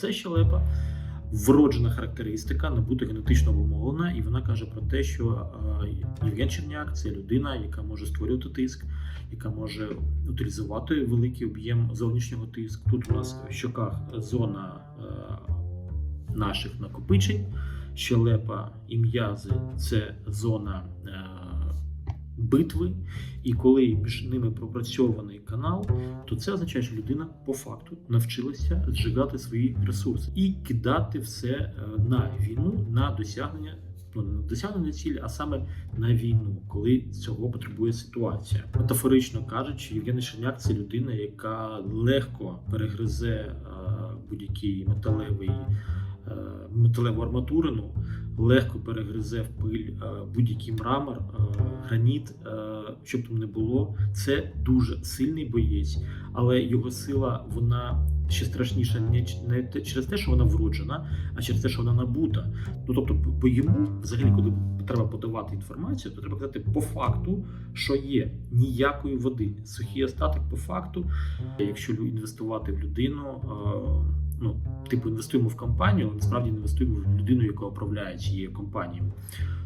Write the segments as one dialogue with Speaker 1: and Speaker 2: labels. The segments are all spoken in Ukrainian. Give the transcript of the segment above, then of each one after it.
Speaker 1: Це щелепа, вроджена характеристика, набута генетично обумовлена, і вона каже про те, що е, Євген Черняк це людина, яка може створювати тиск, яка може утилізувати великий об'єм зовнішнього тиску. Тут у нас в щоках зона е, наших накопичень, щелепа і м'язи це зона. Битви, і коли між ними пропрацьований канал, то це означає, що людина по факту навчилася зжигати свої ресурси і кидати все е, на війну, на досягнення. Ну, не досягнення цілі, а саме на війну, коли цього потребує ситуація. Метафорично кажучи, Євгеній Шерняк це людина, яка легко перегризе е, будь-який металевий е, металеву арматурину, легко перегризе в пиль е, будь-який мрамор, е, граніт, е, щоб там не було. Це дуже сильний боєць, але його сила вона ще страшніша не, через те, що вона вроджена, а через те, що вона набута. Ну тобто, по- йому, взагалі, коли треба подавати інформацію, то треба казати по факту, що є ніякої води. Сухий остаток по факту. Якщо інвестувати в людину, ну типу інвестуємо в компанію, але насправді інвестуємо в людину, яка управляє цією компанією.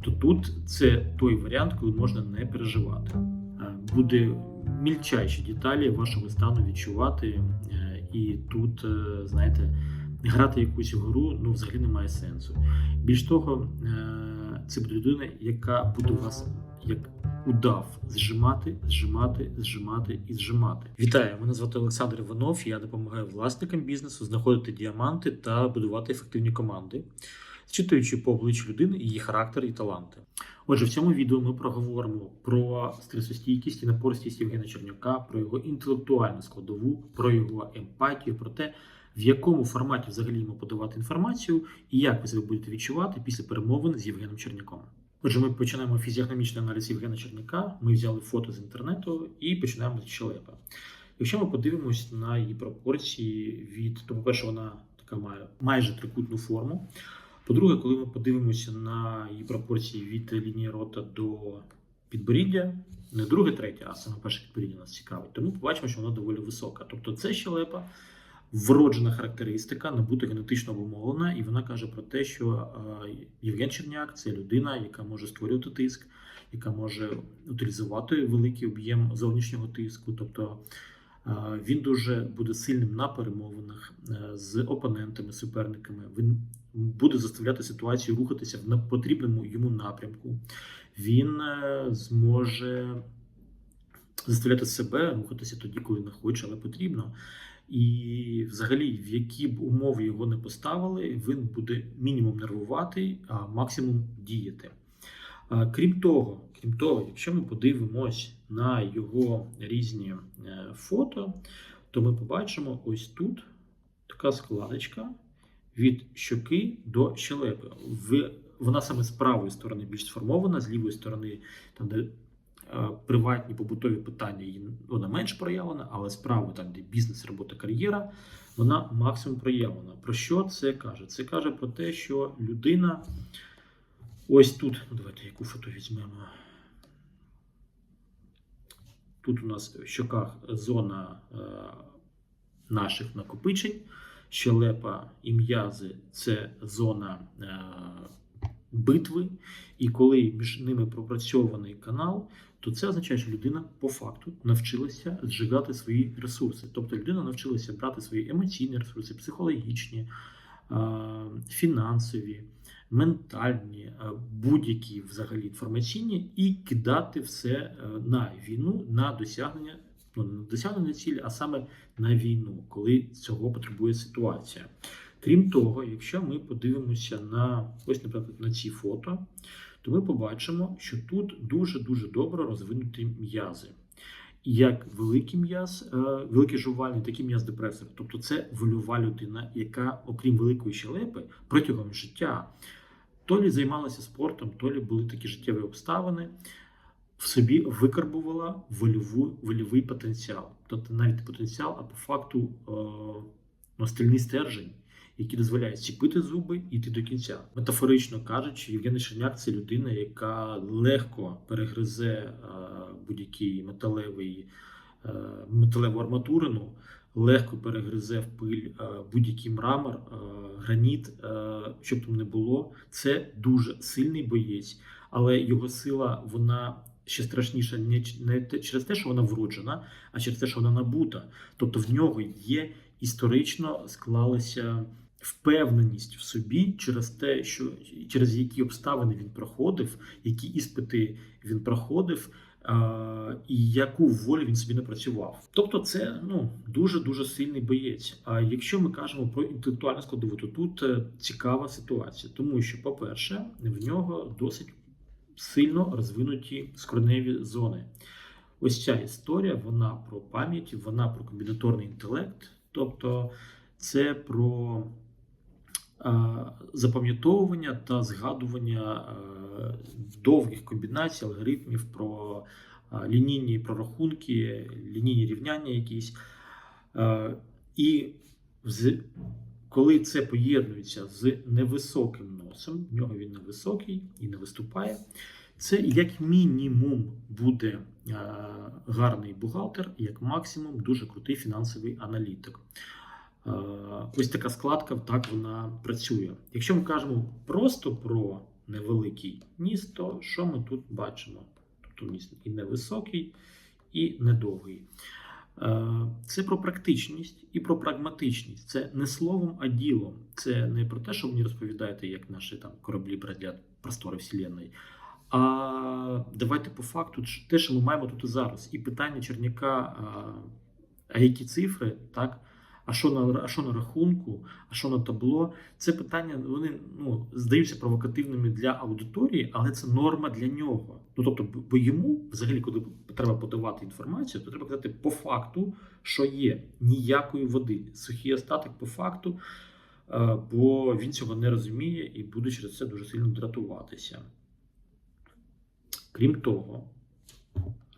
Speaker 1: То тут це той варіант, коли можна не переживати. Е, Буде мільчайші деталі вашого стану відчувати, е, і тут, е, знаєте, грати якусь гру ну взагалі немає сенсу. Більш того, це буде людина, яка буде вас як удав зжимати, зжимати, зжимати і зжимати. Вітаю! Мене звати Олександр Іванов. Я допомагаю власникам бізнесу знаходити діаманти та будувати ефективні команди, зчитуючи по обличчю людини її характер і таланти. Отже, в цьому відео ми проговоримо про стресостійкість і напористість Євгена Черняка, про його інтелектуальну складову, про його емпатію, про те, в якому форматі взагалі йому подавати інформацію, і як ви себе будете відчувати після перемовин з Євгеном Черняком. Отже, ми починаємо фізіогномічний аналіз Євгена Черняка. Ми взяли фото з інтернету і починаємо з щелепи. Якщо ми подивимось на її пропорції від, то, по-перше, вона така має майже трикутну форму. По-друге, коли ми подивимося на її пропорції від лінії рота до підборіддя, не друге, третє, а саме перше підборіддя нас цікавить, то ми побачимо, що вона доволі висока. Тобто це щелепа, вроджена характеристика, набута генетично обумовлена, і вона каже про те, що е, Євген Черняк це людина, яка може створювати тиск, яка може утилізувати великий об'єм зовнішнього тиску. Тобто е, він дуже буде сильним на перемовинах е, з опонентами, суперниками. Він буде заставляти ситуацію рухатися в потрібному йому напрямку. Він зможе заставляти себе рухатися тоді, коли не хоче, але потрібно. І взагалі, в які б умови його не поставили, він буде мінімум нервувати, а максимум діяти. Крім того, крім того, якщо ми подивимось на його різні е, фото, то ми побачимо ось тут така складочка від щоки до щелепи. Вона саме з правої сторони більш сформована, з лівої сторони, там, де приватні побутові питання, вона менш проявлена, але справа, там, де бізнес, робота, кар'єра, вона максимум проявлена. Про що це каже? Це каже про те, що людина ось тут, ну давайте яку фото візьмемо. Тут у нас в щоках зона е, наших накопичень, щелепа і м'язи це зона е, битви, і коли між ними пропрацьований канал, то це означає, що людина по факту навчилася зжигати свої ресурси. Тобто людина навчилася брати свої емоційні ресурси, психологічні, е, фінансові, ментальні, е, будь-які взагалі інформаційні, і кидати все е, на війну, на досягнення. Ну, не досягнення цілі, а саме на війну, коли цього потребує ситуація. Крім того, якщо ми подивимося на ось, наприклад, на ці фото, то ми побачимо, що тут дуже-дуже добре розвинуті м'язи. Як великий м'яз, е, великий жувальний, так і м'яз депресор. Тобто це вольова людина, яка, окрім великої щелепи, протягом життя то лі займалася спортом, то лі були такі життєві обставини, в собі викарбувала вольову, вольовий потенціал. Тобто навіть потенціал, а по факту е, ну, стержень, який дозволяє зціпити зуби і йти до кінця. Метафорично кажучи, Євгеній Шерняк це людина, яка легко перегризе е, будь-який металевий, е, металеву арматурину, легко перегризе в пиль е, будь-який мрамор, граніт, щоб там не було. Це дуже сильний боєць, але його сила вона ще страшніша не, через те, що вона вроджена, а через те, що вона набута. Тобто в нього є історично склалася впевненість в собі через те, що через які обставини він проходив, які іспити він проходив. І яку волю він собі напрацював. Тобто, це ну дуже дуже сильний боєць. А якщо ми кажемо про інтелектуальну складову, то тут е, цікава ситуація, тому що, по-перше, в нього досить сильно розвинуті скроневі зони. Ось ця історія, вона про пам'ять, вона про комбінаторний інтелект, тобто це про запам'ятовування та згадування е, довгих комбінацій, алгоритмів, про е, лінійні прорахунки, лінійні рівняння якісь. Е, І коли це поєднується з невисоким носом, в нього він невисокий і не виступає, це як мінімум буде е, гарний бухгалтер, як максимум дуже крутий фінансовий аналітик. Е, Ось така складка, так вона працює. Якщо ми кажемо просто про невеликий ніс, то що ми тут бачимо? Тобто ніс і невисокий, і недовгий. Е, Це про практичність і про прагматичність. Це не словом, а ділом. Це не про те, що мені розповідаєте, як наші там кораблі бродять простори Вселенної. А давайте по факту те, що ми маємо тут і зараз. І питання Черняка, а, а які цифри, так? А що на а що на рахунку, а що на табло? Це питання вони ну здаються провокативними для аудиторії, але це норма для нього. Ну тобто, бо йому, взагалі, коли треба подавати інформацію, то треба казати по факту, що є ніякої води, сухий остаток по факту, е, бо він цього не розуміє і буде через це дуже сильно дратуватися. Крім того,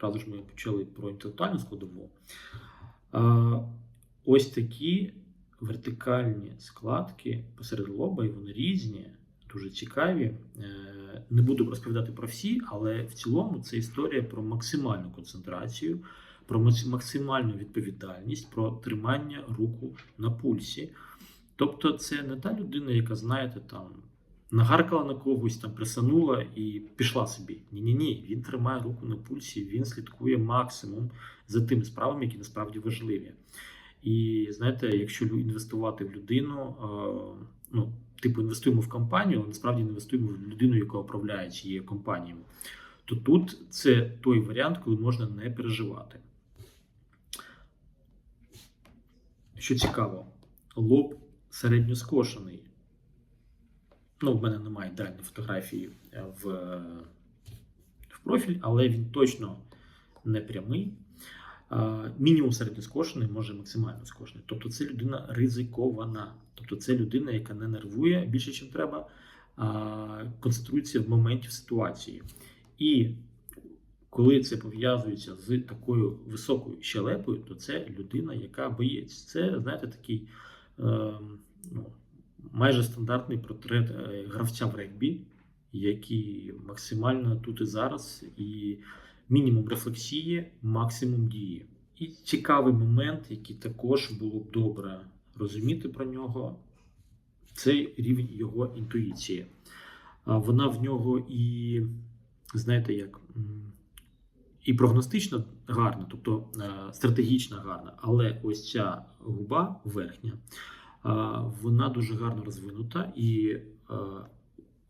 Speaker 1: разу ж ми почали про інтелектуальну складову. Ось такі вертикальні складки посеред лоба, і вони різні, дуже цікаві. Е, Не буду розповідати про всі, але в цілому це історія про максимальну концентрацію, про максимальну відповідальність, про тримання руку на пульсі. Тобто, це не та людина, яка, знаєте, там нагаркала на когось, там присанула і пішла собі. Ні, ні, ні. Він тримає руку на пульсі, він слідкує максимум за тими справами, які насправді важливі. І знаєте, якщо інвестувати в людину, е, ну, типу, інвестуємо в компанію, але насправді інвестуємо в людину, яка управляє цією компанією, то тут це той варіант, коли можна не переживати. Що цікаво, лоб середньоскошений. Ну, в мене немає ідеальної фотографії е, в, в профіль, але він точно не прямий. Мінімум середньоскошений, може максимально скошений. Тобто це людина ризикована. Тобто це людина, яка не нервує більше, ніж треба, концентрується в моменті в ситуації. І коли це пов'язується з такою високою щелепою, то це людина, яка боєць. Це, знаєте, такий е, ну, майже стандартний портрет е, гравця в регбі, який максимально тут і зараз, і мінімум рефлексії, максимум дії. І цікавий момент, який також було б добре розуміти про нього, це рівень його інтуїції. Вона в нього і, знаєте, як і прогностично гарна, тобто е, стратегічно гарна, але ось ця губа верхня, вона дуже гарно розвинута і е,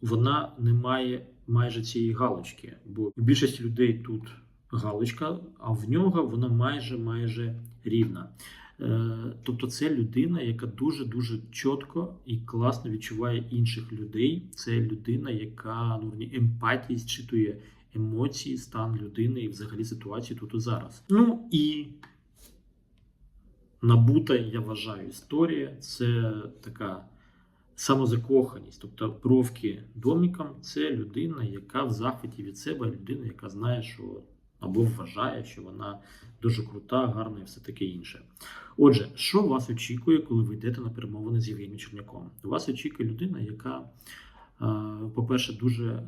Speaker 1: вона не має майже цієї галочки. Бо у більшості людей тут галочка, а в нього вона майже майже рівна. Е, Тобто, це людина, яка дуже дуже чітко і класно відчуває інших людей. Це людина, яка ну, емпатії зчитує емоції, стан людини і взагалі ситуацію тут і зараз. Ну і набута, я вважаю, історія це така самозакоханість. Тобто бровки доміком це людина, яка в захваті від себе, людина, яка знає, що або вважає, що вона дуже крута, гарна і все таке інше. Отже, що вас очікує, коли ви йдете на перемовини з Євгенієм Черняком? Вас очікує людина, яка Е, По-перше, дуже е,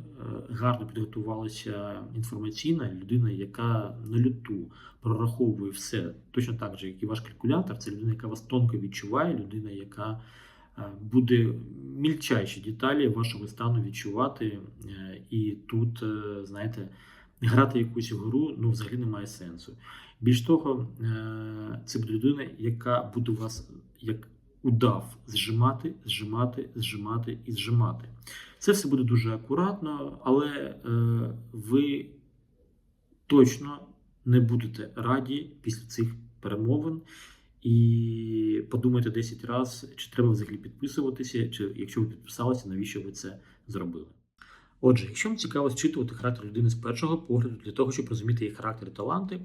Speaker 1: гарно підготувалася інформаційна людина, яка на люту прораховує все точно так же, як і ваш калькулятор. Це людина, яка вас тонко відчуває, людина, яка буде мільчайші деталі вашого стану відчувати. Е, І тут, е, знаєте, грати якусь гру ну, взагалі немає сенсу. Більш того, е, це буде людина, яка буде вас як удав зжимати, зжимати, зжимати і зжимати. Це все буде дуже акуратно, але е, ви точно не будете раді після цих перемовин. І подумайте 10 разів, чи треба взагалі підписуватися, чи якщо ви підписалися, навіщо ви це зробили. Отже, якщо вам цікаво зчитувати характер людини з першого погляду, для того, щоб розуміти її характер і таланти,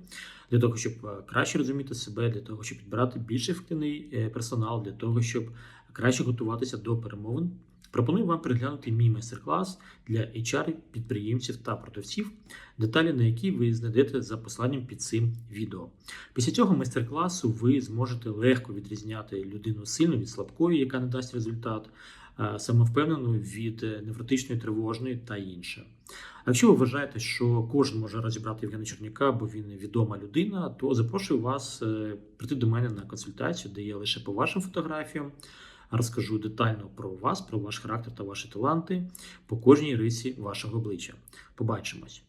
Speaker 1: для того, щоб е, краще розуміти себе, для того, щоб підбирати більш ефективний е, персонал, для того, щоб краще готуватися до перемовин, пропоную вам переглянути мій майстер-клас для HR, підприємців та продавців, деталі на які ви знайдете за посиланням під цим відео. Після цього майстер-класу ви зможете легко відрізняти людину сильну від слабкої, яка не дасть результат, е, самовпевнену від е, невротичної, тривожної та інше. Якщо ви вважаєте, що кожен може розібрати Євгена Черняка, бо він відома людина, то запрошую вас е, прийти до мене на консультацію, де я лише по вашим фотографіям розкажу детально про вас, про ваш характер та ваші таланти по кожній рисі вашого обличчя. Побачимось!